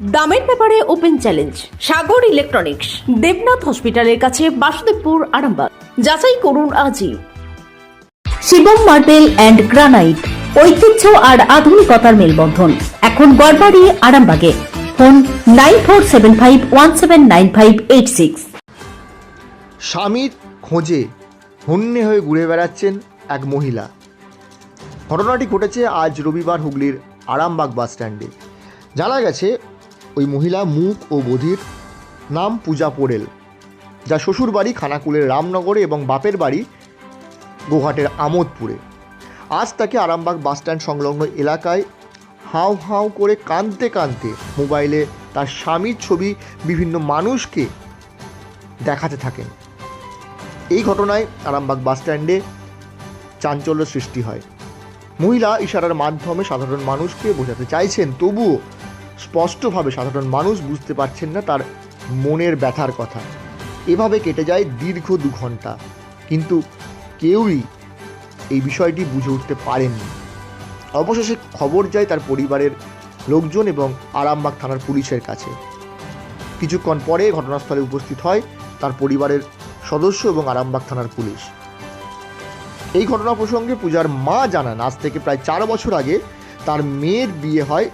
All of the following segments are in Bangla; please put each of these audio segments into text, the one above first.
দামের ব্যাপারে open challenge, Sagar electronics, Debnath হসপিটালের কাছে বাসুদেবপুর, আরামবাগ। যাচাই করুন আজই। শিবম মার্বেল অ্যান্ড গ্রানাইট, ঐতিহ্য আর আধুনিকতার মেলবন্ধন। এখন গড়বাড়ি, আরামবাগে। Phone nine four seven five one seven nine five eight six. স্বামীর খোঁজে হন্যে হয়ে ঘুরে বেড়াচ্ছেন এক মহিলা। ঘটনাটি ঘটেছে আজ রবিবার হুগলির আরামবাগ বাস স্ট্যান্ডে জানা গেছে ওই মহিলা মুখ ও বধির নাম পূজা পোড়েল, যা শ্বশুর বাড়ি খানাকুলের রামনগরে এবং বাপের বাড়ি গোঘাটের আমোদপুরে। আজ তাকে আরামবাগ বাসস্ট্যান্ড সংলগ্ন এলাকায় হাউ হাউ করে কাঁদতে কাঁদতে মোবাইলে তার স্বামীর ছবি বিভিন্ন মানুষকে দেখাতে থাকেন। এই ঘটনায় আরামবাগ বাস স্ট্যান্ডে চাঞ্চল্য সৃষ্টি হয়। মহিলা ইশারার মাধ্যমে সাধারণ মানুষকে বোঝাতে চাইছেন, তবুও স্পষ্টভাবে সাধারণ মানুষ বুঝতে পারছেন না তার মনের ব্যথার কথা। এভাবে কেটে যায় দীর্ঘ দু ঘণ্টা। কিন্তু কেউই এই বিষয়টি বুঝে উঠতে পারেননি। অবশেষে খবর যায় তার পরিবারের লোকজন এবং আরামবাগ থানার পুলিশের কাছে। কিছুক্ষণ পরে ঘটনাস্থলে উপস্থিত হয় তার পরিবারের সদস্য এবং আরামবাগ থানার পুলিশ। এই ঘটনা প্রসঙ্গে পূজার মা জানান, আজ থেকে প্রায় চার বছর আগে তার মেয়ের বিয়ে হয়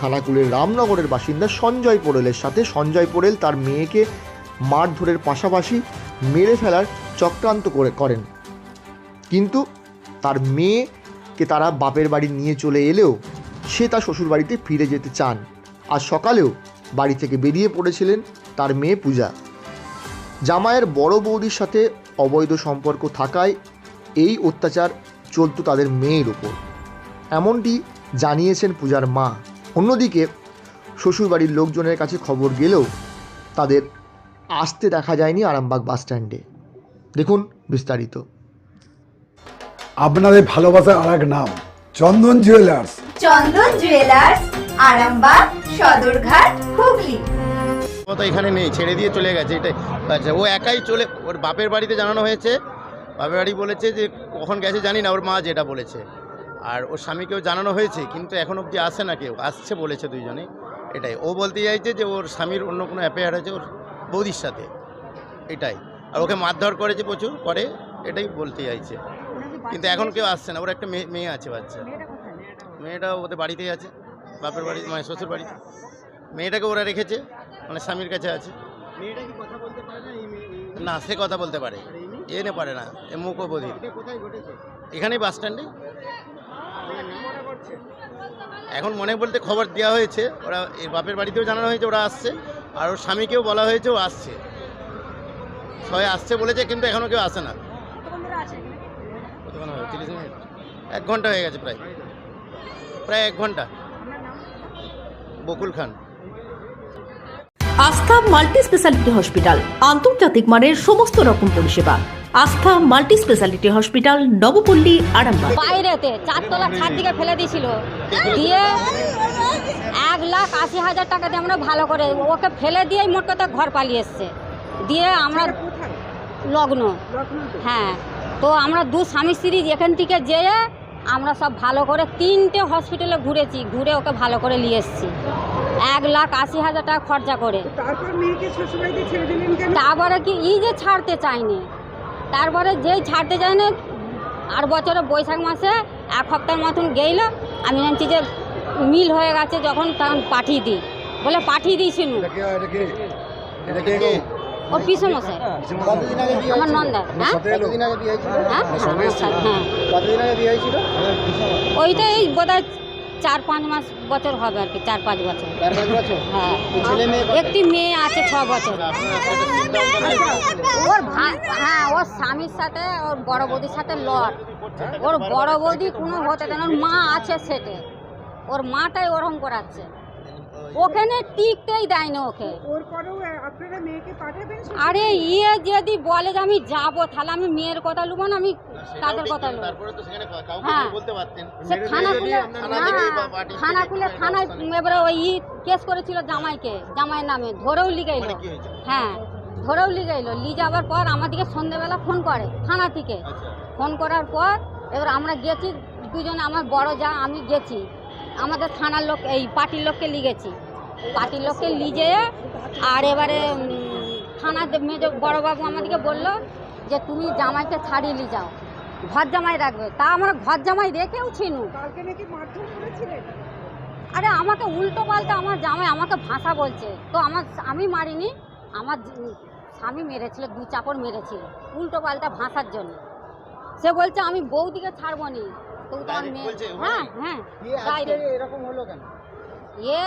খানাকুলের রামনগরের বাসিন্দা সঞ্জয় পোড়েলের সাথে। সঞ্জয় পোড়েল তার মেয়েকে মারধরের পাশাপাশি মেরে ফেলার চক্রান্ত করে করেন। কিন্তু তার মেয়েকে তারা বাপের বাড়ি নিয়ে চলে এলেও সে তার শ্বশুর বাড়িতে ফিরে যেতে চান। আর সকালেও বাড়ি থেকে বেরিয়ে পড়েছিলেন তার মেয়ে পূজা। জামাইয়ের বড় বৌদির সাথে অবৈধ সম্পর্ক থাকায় এই অত্যাচার চলতো তাদের মেয়ের ওপর এমনটি জানিয়েছেন পূজার মা। অন্যদিকে শ্বশুরবাড়ির লোকজনের কাছে খবর গেলেও তাদের আসতে দেখা যায়নি আরামবাগ বাস স্ট্যান্ডে। দেখুন বিস্তারিত। আপনাদের ভালোবাসার আর এক নাম চন্দন জুয়েলার্স। চন্দন জুয়েলার্স আরামবাগ সদরঘাট হুগলি। ও তো এখানে নেই ছেড়ে দিয়ে চলে গেছে এটাই আচ্ছা ও একাই চলে ওর বাপের বাড়িতে জানানো হয়েছে। বাপের বাড়ি বলেছে যে কখন গেছে জানি না ওর মা যেটা বলেছে। আর ওর স্বামীকেও জানানো হয়েছে কিন্তু এখন অবধি আসে না কেউ আসছে বলেছে দুইজনেই এটাই। ও বলতে চাইছে যে ওর স্বামীর অন্য কোনো অ্যাফেয়ার আছে ওর বৌদির সাথে। এটাই। আর ওকে মারধর করেছে প্রচুর করে এটাই বলতে চাইছে। কিন্তু এখন কেউ আসছে না ওর একটা মেয়ে মেয়ে আছে বাচ্চা। মেয়েটা ওদের বাড়িতেই আছে বাপের বাড়ি মানে শ্বশুর বাড়িতে মেয়েটাকে ওরা রেখেছে মানে স্বামীর কাছে আছে। না সে কথা বলতে পারে। এ নে পারে না এ মুখও বধির। এখানেই বাস স্ট্যান্ডে এখন মনে বলতে খবর দেওয়া হয়েছে ওরা এর বাপের বাড়িতেও জানানো হয়েছে ওরা আসছে আর ওর স্বামীকেও বলা হয়েছে ও আসছে। সবাই আসছে বলেছে কিন্তু এখনও কেউ আসে না। তিরিশ মিনিট? এক ঘণ্টা হয়ে গেছে প্রায়। প্রায় এক ঘণ্টা। বকুল খান। আস্থা মাল্টি স্পেশালিটি হসপিটাল, আন্তর্জাতিক মানের সমস্ত রকম পরিষেবা। Aastha multi speciality hospital, Nabapalli, Arambagh. বাইরেতে চারতলা ছাদ দিকে ফেলে দিয়েছিল। দিয়ে এক লাখ আশি হাজার টাকা দিয়ে আমরা ভালো করে ওকে ফেলে দিয়েই মোট কথা ঘর পালিয়ে এসছে। দিয়ে আমরা লগ্ন। হ্যাঁ তো আমরা দু স্বামী স্ত্রী এখান থেকে যেয়ে আমরা সব ভালো করে তিনটে হসপিটালে ঘুরেছি, ঘুরে ওকে ভালো করে নিয়ে এসেছি। এক লাখ আশি হাজার টাকা খরচা করে। তারপর কি এই যে ছাড়তে চায়নি। তারপরে যেই ছাড়তে চায় না আর বছরে বৈশাখ মাসে এক সপ্তাহের মতন গেইল। আমি জানছি যে মিল হয়ে গেছে যখন তখন পাঠিয়ে দিই। বলে পাঠিয়ে দিয়েছিল ও পিসে মশাই আমার নন্দা। হ্যাঁ? কতদিন আগে বিয়ে হয়েছিল? হ্যাঁ? হ্যাঁ হ্যাঁ বিয়ে ওইটা এই বোধহয় চার পাঁচ মাস বছর হবে আর কি চার পাঁচ বছর। হ্যাঁ? একটি মেয়ে আছে ছ বছর। ওর হ্যাঁ ওর স্বামীর সাথে ওর বড় বৌদির সাথে লড়। ওর বড় বৌদি কোনো হতে দেন ওর মা আছে সেটে। ওর মাটাই ওরম করাচ্ছে। ওখানে টিকতেই দেয় না ওকে। ওর পরেও আপনারা মেয়েকে পাঠাবেন আরে ইয়ে যদি বলে যে আমি যাব তাহলে আমি মেয়ের কথা লুবো না আমি তাদের কথা লুবো। তারপরে তো সেখানে কাউকে হ্যাঁ। সে খুলে থানা খুলে থানায় এবারে ওই ই কেস করেছিল জামাইকে জামাইয়ের নামে ধরেও লিগাইলো। মানে হ্যাঁ ধরেও লিগাইলো। লি যাওয়ার পর আমাদেরকে সন্ধ্যেবেলা ফোন করে থানা থেকে। আচ্ছা। ফোন করার পর এবার আমরা গেছি দুজনে আমার বড় যা আমি গেছি। আমাদের থানার লোক এই পার্টির লোককে লিগেছি পার্টির লোককে লিজে আর এবারে থানার থানা মেজ বড়োবাবু আমাদেরকে বলল যে তুমি জামাইকে ছাড়িয়ে নিয়ে যাও। ঘর জামাই রাখবে। তা আমরা ঘর জামাই রেখেও ছিনু। আরে আমাকে উল্টো পাল্টা আমার জামাই আমাকে ভাষা বলছে। তো আমার আমি মারিনি আমার স্বামী মেরেছিল দু চাপড় মেরেছিল উল্টো পাল্টা ভাষার জন্য। সে বলছে আমি বৌদিকে ছাড়বো নি। তো হ্যাঁ হ্যাঁ এরকম হলো কেন? এ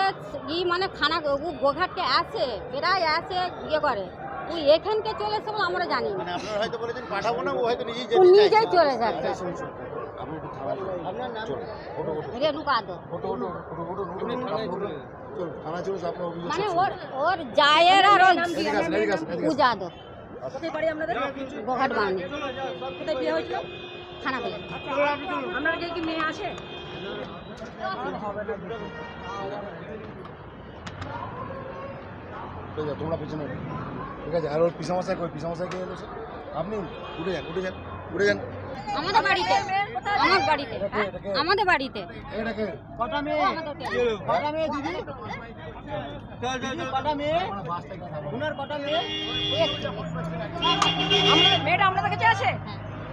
ই মানে খানা ও গোঘাটকে আসে প্রায় আসে ইয়ে করে। তুই এখানকে চলে এসে বলে আমরা জানি। না মানে আপনারা হয়তো বলেছেন পাঠাবো না ও হয়তো নিজেই চলে যাচ্ছে। আপনার নাম রেণুকা আদর আপনার মানে ওর ওর জায়ের আর ওর গোঘাট কোথায় বিয়ে হয়েছিল? খানা পেলে আপনার কি মেয়ে আছে, তোমরা পিছনে ঠিক আছে আর ওর পিসামশাই কই? পিসামশাই কে এলো আপনি? উঠে যান উঠে যান উঠে যান। আমাদের বাড়িতে আমার বাড়িতে হ্যাঁ, আমাদের বাড়িতে। এটাকে কটা মেয়ে? কটা মেয়ে দিদি? কটা মেয়ে? কটা মেয়ে? মেয়েটা আপনাদের কাছে আসে?